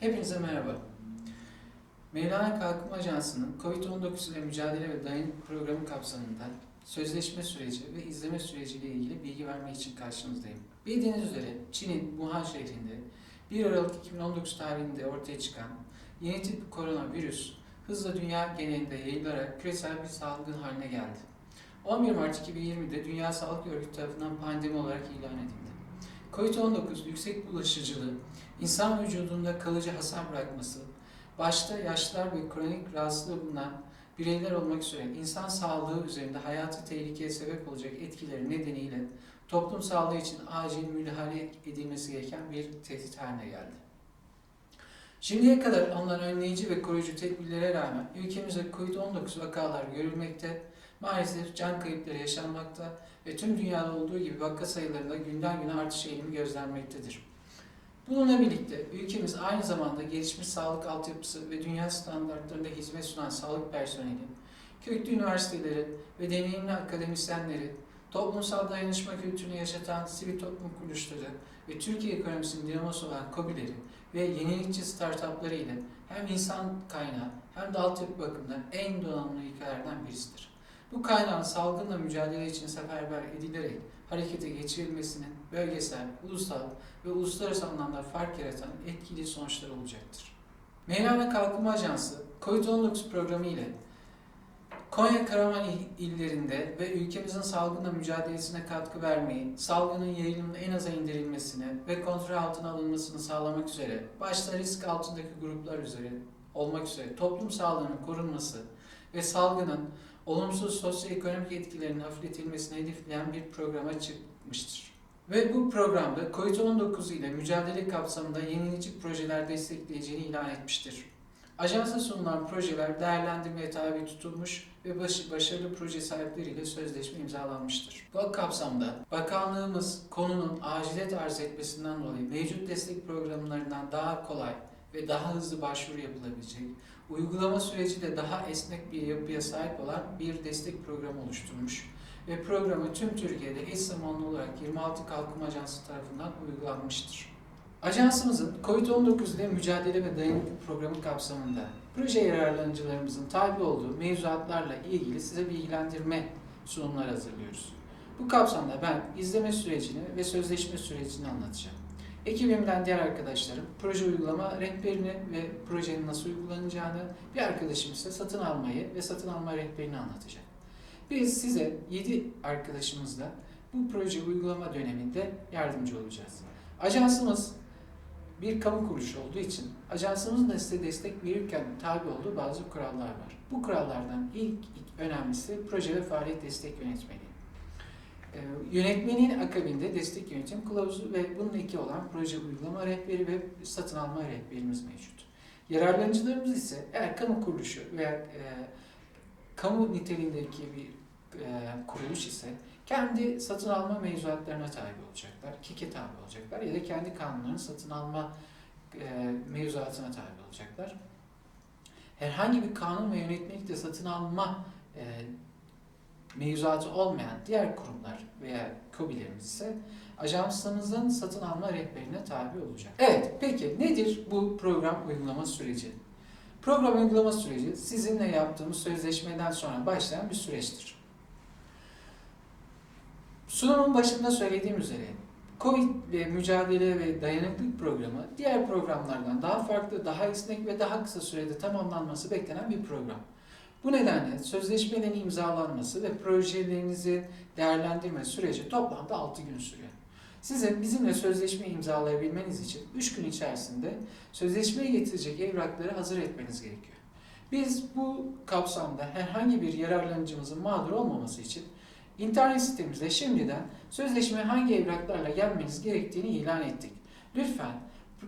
Hepinize merhaba. Mevlana Kalkınma Ajansı'nın COVID-19 ile mücadele ve dayanıklı programı kapsamında sözleşme süreci ve izleme süreciyle ilgili bilgi vermek için karşınızdayım. Bildiğiniz üzere Çin'in Wuhan şehrinde 1 Aralık 2019 tarihinde ortaya çıkan yeni tip koronavirüs hızla dünya genelinde yayılarak küresel bir salgın haline geldi. 11 Mart 2020'de Dünya Sağlık Örgütü tarafından pandemi olarak ilan edildi. COVID-19 yüksek bulaşıcılığı, insan vücudunda kalıcı hasar bırakması, başta yaşlılar ve kronik rahatsızlığı bulunan bireyler olmak üzere insan sağlığı üzerinde hayatı tehlikeye sebep olacak etkileri nedeniyle toplum sağlığı için acil müdahale edilmesi gereken bir tehdit haline geldi. Şimdiye kadar alınan önleyici ve koruyucu tedbirlere rağmen ülkemizde COVID-19 vakalar görülmekte, maalesef can kayıpları yaşanmakta ve tüm dünyada olduğu gibi vaka sayılarında günden güne artış eğilimi gözlenmektedir. Bununla birlikte ülkemiz aynı zamanda gelişmiş sağlık altyapısı ve dünya standartlarında hizmet sunan sağlık personeli, köklü üniversiteleri ve deneyimli akademisyenleri, toplumsal dayanışma kültürünü yaşatan sivil toplum kuruluşları ve Türkiye ekonomisinin dinamosu olan KOBİ'leri ve yenilikçi startupları ile hem insan kaynağı hem de altyapı bakımından en donanımlı ülkelerden birisidir. Bu kaynağın salgınla mücadele için seferber edilerek harekete geçirilmesinin bölgesel, ulusal ve uluslararası anlamda fark yaratan etkili sonuçları olacaktır. Mevlana Kalkınma Ajansı, COVID-19 programı ile Konya Karaman il- illerinde ve ülkemizin salgınla mücadelesine katkı vermeyi, salgının yayılımının en aza indirilmesine ve kontrol altına alınmasını sağlamak üzere, başta risk altındaki gruplar üzere olmak üzere toplum sağlığının korunması ve salgının olumsuz sosyoekonomik etkilerinin hafifletilmesini hedefleyen bir programa çıkmıştır. Ve bu programda COVID-19 ile mücadele kapsamında yenilikçi projeler destekleyeceğini ilan etmiştir. Ajansa sunulan projeler değerlendirmeye tabi tutulmuş ve başı, başarılı proje sahipleriyle sözleşme imzalanmıştır. Bu kapsamda bakanlığımız konunun acilet arz etmesinden dolayı mevcut destek programlarından daha kolay ve daha hızlı başvuru yapılabilecek, uygulama süreci de daha esnek bir yapıya sahip olan bir destek programı oluşturmuş ve programı tüm Türkiye'de eş zamanlı olarak 26 Kalkınma Ajansı tarafından uygulanmıştır. Ajansımızın COVID-19 ile mücadele ve dayanıklı programı kapsamında proje yararlanıcılarımızın tabi olduğu mevzuatlarla ilgili size bilgilendirme sunumları hazırlıyoruz. Bu kapsamda ben izleme sürecini ve sözleşme sürecini anlatacağım. Ekibimden diğer arkadaşlarım proje uygulama rehberini ve projenin nasıl uygulanacağını, bir arkadaşım ise satın almayı ve satın alma rehberini anlatacak. Biz size 7 arkadaşımızla bu proje uygulama döneminde yardımcı olacağız. Ajansımız bir kamu kuruluşu olduğu için ajansımızın da size destek verirken tabi olduğu bazı kurallar var. Bu kurallardan ilk, ilk önemlisi proje ve faaliyet destek yönetmeliği. Ee, Yönetmenin akabinde destek yönetim kılavuzu ve bunun iki olan proje uygulama rehberi ve satın alma rehberimiz mevcut. Yararlanıcılarımız ise eğer kamu kuruluşu veya e, kamu niteliğindeki bir e, kuruluş ise kendi satın alma mevzuatlarına tabi olacaklar, KİK'e tabi olacaklar ya da kendi kanunlarının satın alma e, mevzuatına tabi olacaklar. Herhangi bir kanun ve yönetmelikte satın alma e, mevzuatı olmayan diğer kurumlar veya KOBİ'lerimiz ise ajansımızın satın alma rehberine tabi olacak. Evet, peki nedir bu program uygulama süreci? Program uygulama süreci sizinle yaptığımız sözleşmeden sonra başlayan bir süreçtir. Sunumun başında söylediğim üzere COVID ve mücadele ve dayanıklık programı diğer programlardan daha farklı, daha esnek ve daha kısa sürede tamamlanması beklenen bir program. Bu nedenle sözleşmenin imzalanması ve projelerinizi değerlendirme süreci toplamda 6 gün sürüyor. Sizin bizimle sözleşme imzalayabilmeniz için 3 gün içerisinde sözleşmeye getirecek evrakları hazır etmeniz gerekiyor. Biz bu kapsamda herhangi bir yararlanıcımızın mağdur olmaması için internet sitemizde şimdiden sözleşmeye hangi evraklarla gelmeniz gerektiğini ilan ettik. Lütfen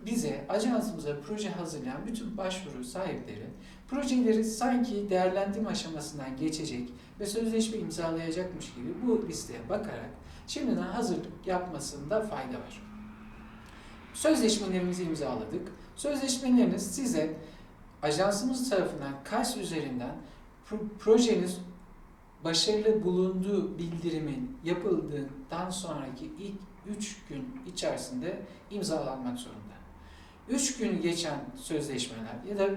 bize, ajansımıza proje hazırlayan bütün başvuru sahipleri projeleri sanki değerlendirme aşamasından geçecek ve sözleşme imzalayacakmış gibi bu listeye bakarak şimdiden hazırlık yapmasında fayda var. Sözleşmelerimizi imzaladık. Sözleşmeleriniz size ajansımız tarafından KAS üzerinden pro- projeniz başarılı bulunduğu bildirimin yapıldığından sonraki ilk 3 gün içerisinde imzalanmak zorunda. 3 gün geçen sözleşmeler ya da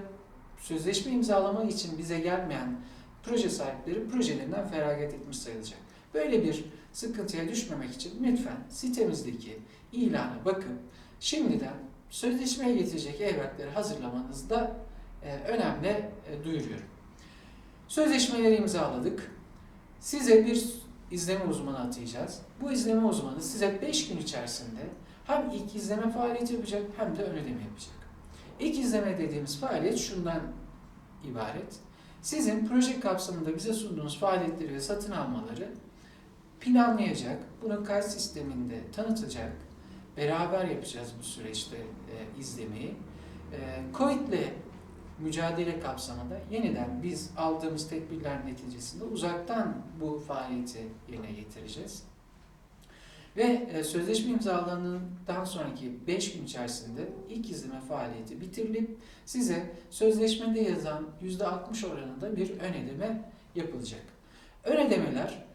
sözleşme imzalamak için bize gelmeyen proje sahipleri projelerinden feragat etmiş sayılacak. Böyle bir sıkıntıya düşmemek için lütfen sitemizdeki ilana bakıp şimdiden sözleşmeye getirecek evrakları hazırlamanızda e, önemli e, duyuruyorum. Sözleşmeleri imzaladık. Size bir izleme uzmanı atayacağız. Bu izleme uzmanı size 5 gün içerisinde hem ilk izleme faaliyeti yapacak hem de ön ödeme yapacak. İlk izleme dediğimiz faaliyet şundan ibaret. Sizin proje kapsamında bize sunduğunuz faaliyetleri ve satın almaları planlayacak, bunu kart sisteminde tanıtacak, beraber yapacağız bu süreçte e, izlemeyi. E, Covid ile mücadele kapsamında yeniden biz aldığımız tedbirler neticesinde uzaktan bu faaliyeti yerine getireceğiz. Ve e, sözleşme imzalandıktan sonraki 5 gün içerisinde ilk izleme faaliyeti bitirilip size sözleşmede yazan %60 oranında bir ön ödeme yapılacak. Ön ödemeler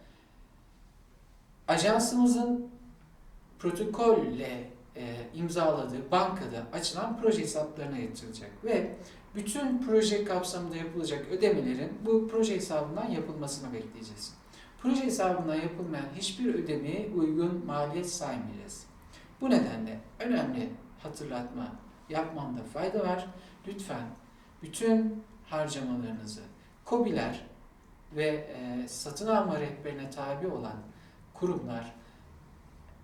ajansımızın protokolle e, imzaladığı bankada açılan proje hesaplarına yatırılacak ve bütün proje kapsamında yapılacak ödemelerin bu proje hesabından yapılmasını bekleyeceğiz. Proje hesabından yapılmayan hiçbir ödemeye uygun maliyet saymayacağız. Bu nedenle önemli hatırlatma yapmamda fayda var. Lütfen bütün harcamalarınızı KOBİ'ler ve e, satın alma rehberine tabi olan kurumlar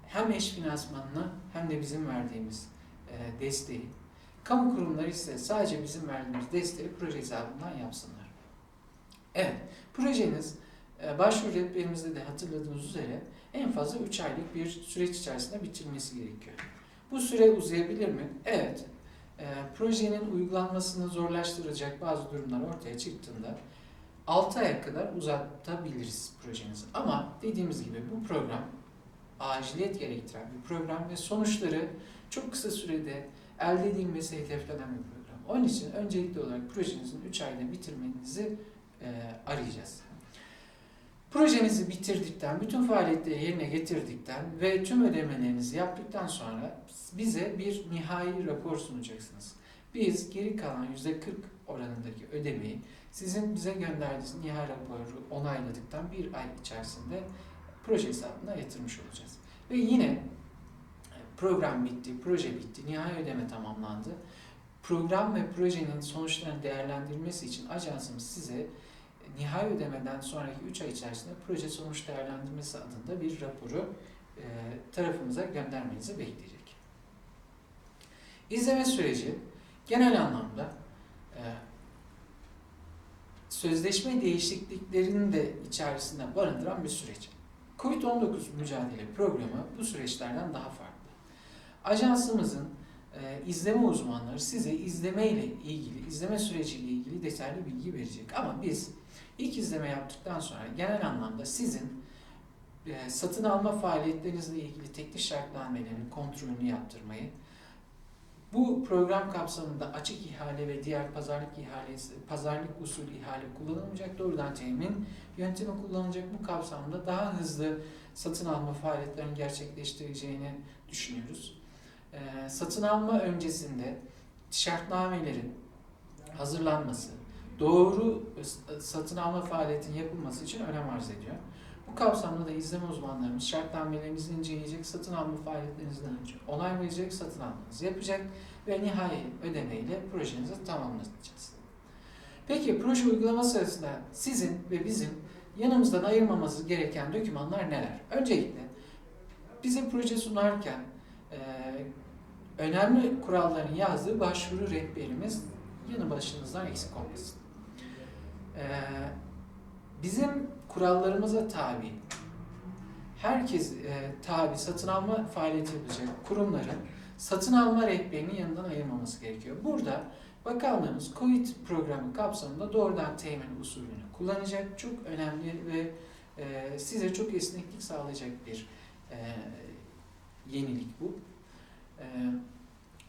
hem eş finansmanını hem de bizim verdiğimiz e, desteği, kamu kurumları ise sadece bizim verdiğimiz desteği proje hesabından yapsınlar. Evet, projeniz başvuru rehberimizde de hatırladığınız üzere en fazla 3 aylık bir süreç içerisinde bitirmesi gerekiyor. Bu süre uzayabilir mi? Evet. E, projenin uygulanmasını zorlaştıracak bazı durumlar ortaya çıktığında 6 aya kadar uzatabiliriz projenizi. Ama dediğimiz gibi bu program aciliyet gerektiren bir program ve sonuçları çok kısa sürede elde edilmesi hedeflenen bir program. Onun için öncelikli olarak projenizin 3 ayda bitirmenizi e, arayacağız. Projenizi bitirdikten, bütün faaliyetleri yerine getirdikten ve tüm ödemelerinizi yaptıktan sonra bize bir nihai rapor sunacaksınız. Biz geri kalan %40 oranındaki ödemeyi sizin bize gönderdiğiniz nihai raporu onayladıktan bir ay içerisinde proje hesabına yatırmış olacağız. Ve yine e, program bitti, proje bitti, nihai ödeme tamamlandı. Program ve projenin sonuçlarını değerlendirmesi için ajansımız size nihai ödemeden sonraki 3 ay içerisinde proje sonuç değerlendirmesi adında bir raporu e, tarafımıza göndermenizi bekleyecek. İzleme süreci genel anlamda e, sözleşme değişikliklerini de içerisinde barındıran bir süreç. Covid-19 mücadele programı bu süreçlerden daha farklı. Ajansımızın e, izleme uzmanları size izleme ile ilgili, izleme süreciyle ilgili detaylı bilgi verecek. Ama biz ilk izleme yaptıktan sonra genel anlamda sizin e, satın alma faaliyetlerinizle ilgili teklif şartnamelerin kontrolünü yaptırmayı, bu program kapsamında açık ihale ve diğer pazarlık ihalesi, pazarlık usulü ihale kullanılmayacak, doğrudan temin yöntemi kullanılacak bu kapsamda daha hızlı satın alma faaliyetlerini gerçekleştireceğini düşünüyoruz. Ee, satın alma öncesinde şartnamelerin hazırlanması, doğru satın alma faaliyetinin yapılması için önem arz ediyor. Bu kapsamda da izleme uzmanlarımız şartnamelerinizi inceleyecek, satın alma faaliyetlerinizden önce onay verecek, satın almanızı yapacak ve nihai ödemeyle projenizi tamamlatacağız. Peki proje uygulama sırasında sizin ve bizim yanımızdan ayırmamamız gereken dokümanlar neler? Öncelikle bize proje sunarken e, önemli kuralların yazdığı başvuru rehberimiz yanı başınızdan eksik olmasın. E, bizim kurallarımıza tabi, herkes e, tabi satın alma faaliyeti yapacak kurumların satın alma rehberinin yanından ayırmaması gerekiyor. Burada bakanlığımız COVID programı kapsamında doğrudan temin usulünü kullanacak. Çok önemli ve e, size çok esneklik sağlayacak bir e, yenilik bu. E,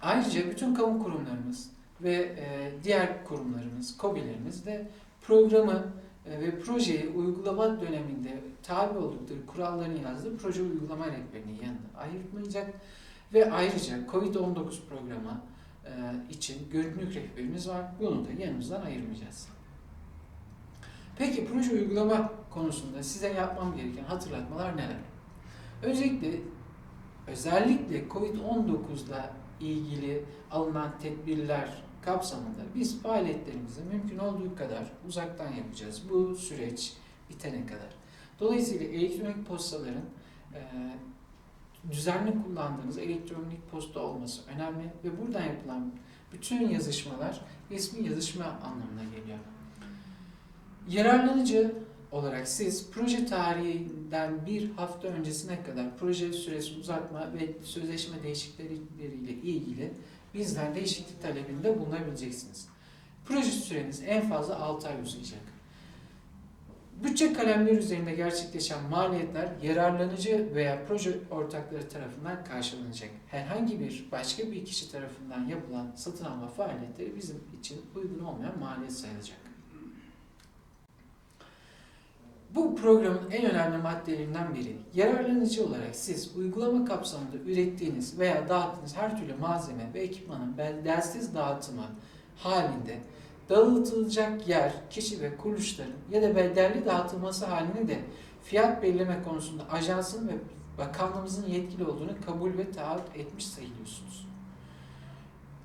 ayrıca bütün kamu kurumlarımız ve e, diğer kurumlarımız, KOBİ'lerimiz de programı e, ve projeyi uygulama döneminde tabi oldukları kurallarını yazdığı proje uygulama rehberinin yanına ayırmayacak ve ayrıca COVID-19 programı e, için günlük rehberimiz var. Bunu da yanımızdan ayırmayacağız. Peki proje uygulama konusunda size yapmam gereken hatırlatmalar neler? Öncelikle özellikle COVID-19'la ilgili alınan tedbirler kapsamında biz faaliyetlerimizi mümkün olduğu kadar uzaktan yapacağız. Bu süreç bitene kadar. Dolayısıyla elektronik postaların e, düzenli kullandığınız elektronik posta olması önemli ve buradan yapılan bütün yazışmalar resmi yazışma anlamına geliyor. Yararlanıcı olarak siz proje tarihinden bir hafta öncesine kadar proje süresi uzatma ve sözleşme değişiklikleriyle ilgili bizden değişiklik talebinde bulunabileceksiniz. Proje süreniz en fazla 6 ay uzayacak. Bütçe kalemleri üzerinde gerçekleşen maliyetler yararlanıcı veya proje ortakları tarafından karşılanacak. Herhangi bir başka bir kişi tarafından yapılan satın alma faaliyetleri bizim için uygun olmayan maliyet sayılacak. Bu programın en önemli maddelerinden biri. Yararlanıcı olarak siz uygulama kapsamında ürettiğiniz veya dağıttığınız her türlü malzeme ve ekipmanın bedelsiz dağıtımı halinde dağıtılacak yer, kişi ve kuruluşların ya da bedelli dağıtılması halinde de fiyat belirleme konusunda ajansın ve bakanlığımızın yetkili olduğunu kabul ve taahhüt etmiş sayılıyorsunuz.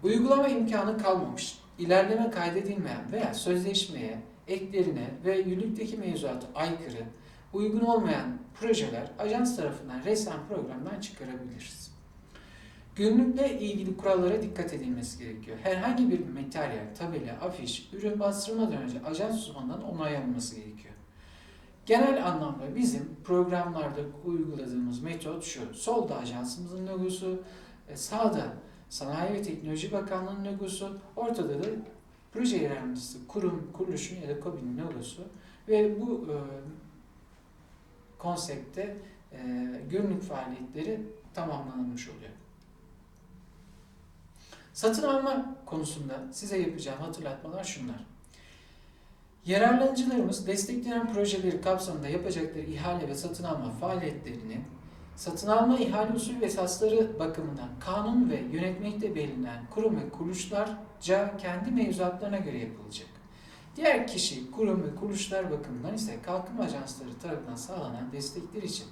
Uygulama imkanı kalmamış, ilerleme kaydedilmeyen veya sözleşmeye, eklerine ve yürürlükteki mevzuata aykırı, uygun olmayan projeler ajans tarafından resmen programdan çıkarabiliriz. Günlükle ilgili kurallara dikkat edilmesi gerekiyor. Herhangi bir materyal, tabela, afiş, ürün bastırmadan önce ajans uzmanından onay alınması gerekiyor. Genel anlamda bizim programlarda uyguladığımız metot şu. Solda ajansımızın logosu, e, sağda Sanayi ve Teknoloji Bakanlığı'nın logosu, ortada da proje yardımcısı, kurum, kuruluşun ya da KOBİ'nin logosu ve bu e, konsepte e, günlük faaliyetleri tamamlanmış oluyor. Satın alma konusunda size yapacağım hatırlatmalar şunlar. Yararlanıcılarımız desteklenen projeleri kapsamında yapacakları ihale ve satın alma faaliyetlerini satın alma ihale usulü ve esasları bakımından kanun ve yönetmekte belirlenen kurum ve kuruluşlarca kendi mevzuatlarına göre yapılacak. Diğer kişi, kurum ve kuruluşlar bakımından ise kalkınma ajansları tarafından sağlanan destekler için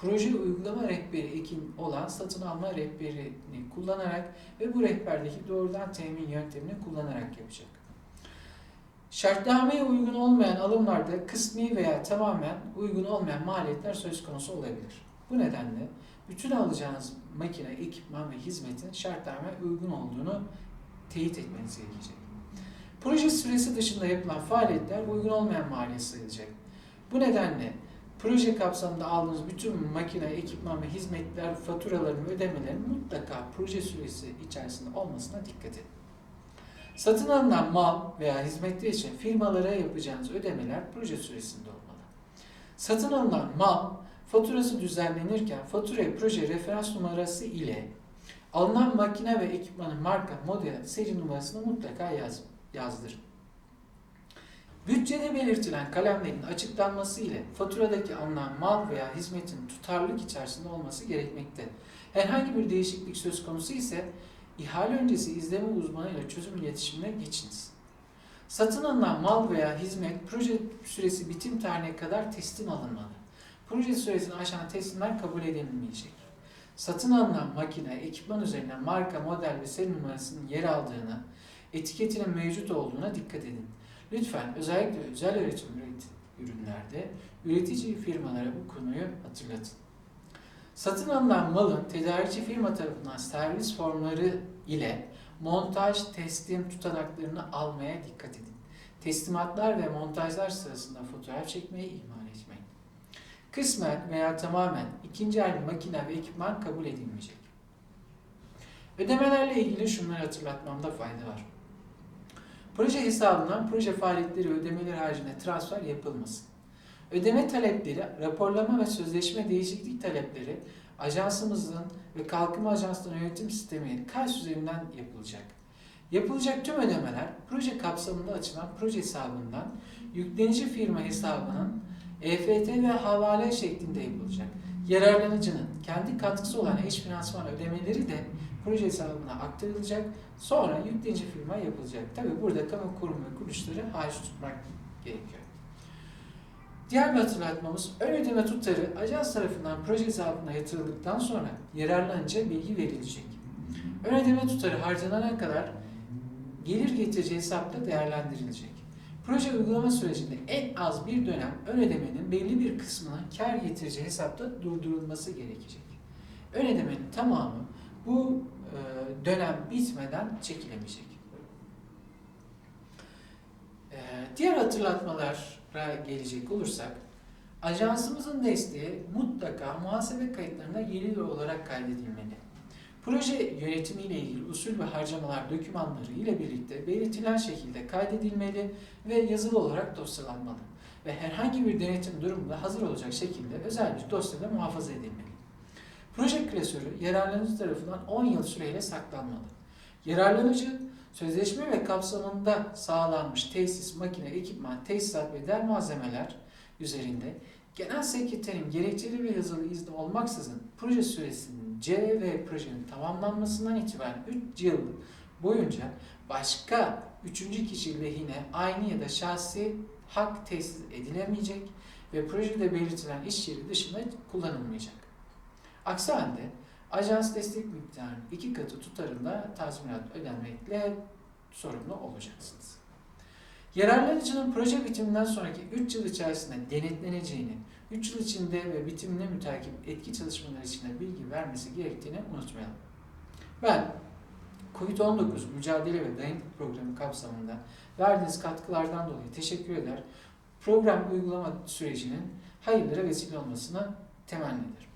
proje uygulama rehberi ekin olan satın alma rehberini kullanarak ve bu rehberdeki doğrudan temin yöntemini kullanarak yapacak. Şartnameye uygun olmayan alımlarda kısmi veya tamamen uygun olmayan maliyetler söz konusu olabilir. Bu nedenle bütün alacağınız makine, ekipman ve hizmetin şartnameye uygun olduğunu teyit etmeniz gerekecek. Proje süresi dışında yapılan faaliyetler uygun olmayan maliyet sayılacak. Bu nedenle proje kapsamında aldığınız bütün makine, ekipman ve hizmetler faturalarının ödemelerin mutlaka proje süresi içerisinde olmasına dikkat edin. Satın alınan mal veya hizmetler için firmalara yapacağınız ödemeler proje süresinde olmalı. Satın alınan mal faturası düzenlenirken faturaya proje referans numarası ile alınan makine ve ekipmanın marka, model, seri numarasını mutlaka yaz, yazdırın. Bütçede belirtilen kalemlerin açıklanması ile faturadaki alınan mal veya hizmetin tutarlılık içerisinde olması gerekmekte. Herhangi bir değişiklik söz konusu ise ihale öncesi izleme uzmanıyla çözüm iletişimine geçiniz. Satın alınan mal veya hizmet proje süresi bitim tarihine kadar teslim alınmalı. Proje süresini aşan teslimler kabul edilmeyecek. Satın alınan makine, ekipman üzerine marka, model ve seri numarasının yer aldığını, etiketinin mevcut olduğuna dikkat edin. Lütfen özellikle özel üretim ürünlerde üretici firmalara bu konuyu hatırlatın. Satın alınan malın tedarikçi firma tarafından servis formları ile montaj, teslim tutanaklarını almaya dikkat edin. Teslimatlar ve montajlar sırasında fotoğraf çekmeyi ihmal etmeyin. Kısmen veya tamamen ikinci el makine ve ekipman kabul edilmeyecek. Ödemelerle ilgili şunları hatırlatmamda fayda var. Proje hesabından proje faaliyetleri ve ödemeleri haricinde transfer yapılmasın. Ödeme talepleri, raporlama ve sözleşme değişiklik talepleri ajansımızın ve kalkınma ajanslarının yönetim sistemi KARS üzerinden yapılacak. Yapılacak tüm ödemeler proje kapsamında açılan proje hesabından yüklenici firma hesabının EFT ve havale şeklinde yapılacak. Yararlanıcının kendi katkısı olan eş finansman ödemeleri de proje hesabına aktarılacak. Sonra yüklenici firma yapılacak. Tabi burada kamu kurum ve kuruluşları hariç tutmak gerekiyor. Diğer bir hatırlatmamız, ön ödeme tutarı ajans tarafından proje hesabına yatırıldıktan sonra yararlanınca bilgi verilecek. Ön ödeme tutarı harcanana kadar gelir getirici hesapta değerlendirilecek. Proje uygulama sürecinde en az bir dönem ön ödemenin belli bir kısmının kar getirici hesapta durdurulması gerekecek. Ön ödemenin tamamı bu e, dönem bitmeden çekilemeyecek. E, diğer hatırlatmalara gelecek olursak, ajansımızın desteği mutlaka muhasebe kayıtlarına yeni olarak kaydedilmeli. Proje yönetimiyle ilgili usul ve harcamalar dokümanları ile birlikte belirtilen şekilde kaydedilmeli ve yazılı olarak dosyalanmalı ve herhangi bir denetim durumunda hazır olacak şekilde özel bir dosyada muhafaza edilmeli. Proje klasörü yararlanıcı tarafından 10 yıl süreyle saklanmalı. Yararlanıcı sözleşme ve kapsamında sağlanmış tesis, makine, ekipman, tesisat ve diğer malzemeler üzerinde genel sekreterin gerekçeli ve yazılı izni olmaksızın proje süresinin C ve projenin tamamlanmasından itibaren 3 yıl boyunca başka üçüncü kişi lehine aynı ya da şahsi hak tesis edilemeyecek ve projede belirtilen iş yeri dışında kullanılmayacak. Aksi halde ajans destek miktarının iki katı tutarında tazminat ödenmekle sorumlu olacaksınız. Yararlanıcının proje bitiminden sonraki 3 yıl içerisinde denetleneceğini, 3 yıl içinde ve bitimine mütakip etki çalışmaları içinde bilgi vermesi gerektiğini unutmayalım. Ben COVID-19 mücadele ve dayanıklı programı kapsamında verdiğiniz katkılardan dolayı teşekkür eder. Program uygulama sürecinin hayırlara vesile olmasına temenni ederim.